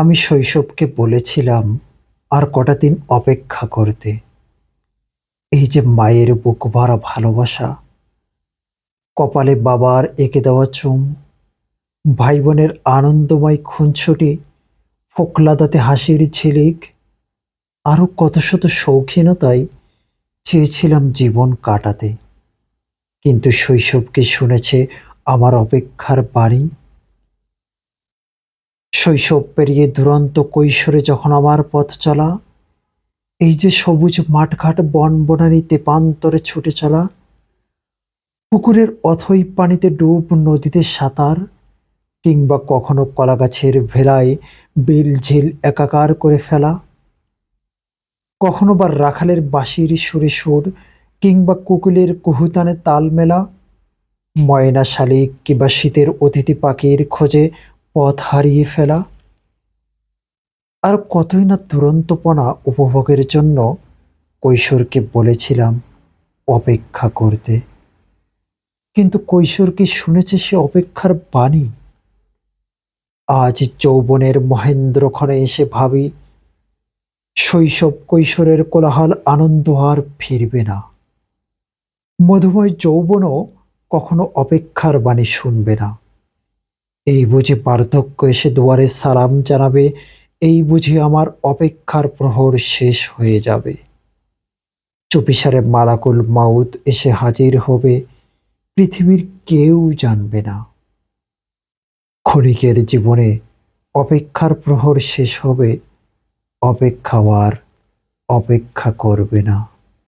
আমি শৈশবকে বলেছিলাম, আর কটা দিন অপেক্ষা করতে। এই যে মায়ের বুক ভরা ভালোবাসা, কপালে বাবার এঁকে দেওয়া চুম ভাই বোনের আনন্দময় খুনছুটি ফোকলাদাতে হাসির ঝিলিক আরও কত শত শৌখিনতায় চেয়েছিলাম জীবন কাটাতে। কিন্তু শৈশবকে শুনেছে আমার অপেক্ষার বাণী। শৈশব পেরিয়ে দুরন্ত কৈশোরে যখন আমার পথ চলা, এই যে সবুজ মাঠঘাট বন বনানি তেপান্তরে ছুটে চলা, পুকুরের অথই পানিতে ডুব নদীতে সাঁতার, কিংবা কখনো কলাগাছের ভেলায় বেল ঝিল একাকার করে ফেলা, কখনো বা রাখালের বাঁশির সুরে সুর, কিংবা কুকুলের কুহুতানে তাল মেলা ময়না শালিক কিংবা শীতের অতিথি পাখির খোঁজে পথ হারিয়ে ফেলা আর কতই না দুরন্তপনা উপভোগের জন্য কৈশোরকে বলেছিলাম অপেক্ষা করতে। কিন্তু কৈশোর কি শুনেছে সে অপেক্ষার বাণী? আজ যৌবনের মহেন্দ্রক্ষণে এসে ভাবি, শৈশব কৈশোরের কোলাহল আনন্দ আর ফিরবে না। মধুময় যৌবনও কখনো অপেক্ষার বাণী শুনবে না। এই বুঝি পার্থক্য এসে দুয়ারে সালাম জানাবে, এই বুঝি আমার অপেক্ষার প্রহর শেষ হয়ে যাবে। চুপিসারে মালাকুল মাউত এসে হাজির হবে, পৃথিবীর কেউ জানবে না। ক্ষণিকের জীবনে অপেক্ষার প্রহর শেষ হবে, অপেক্ষা আর অপেক্ষা করবে না।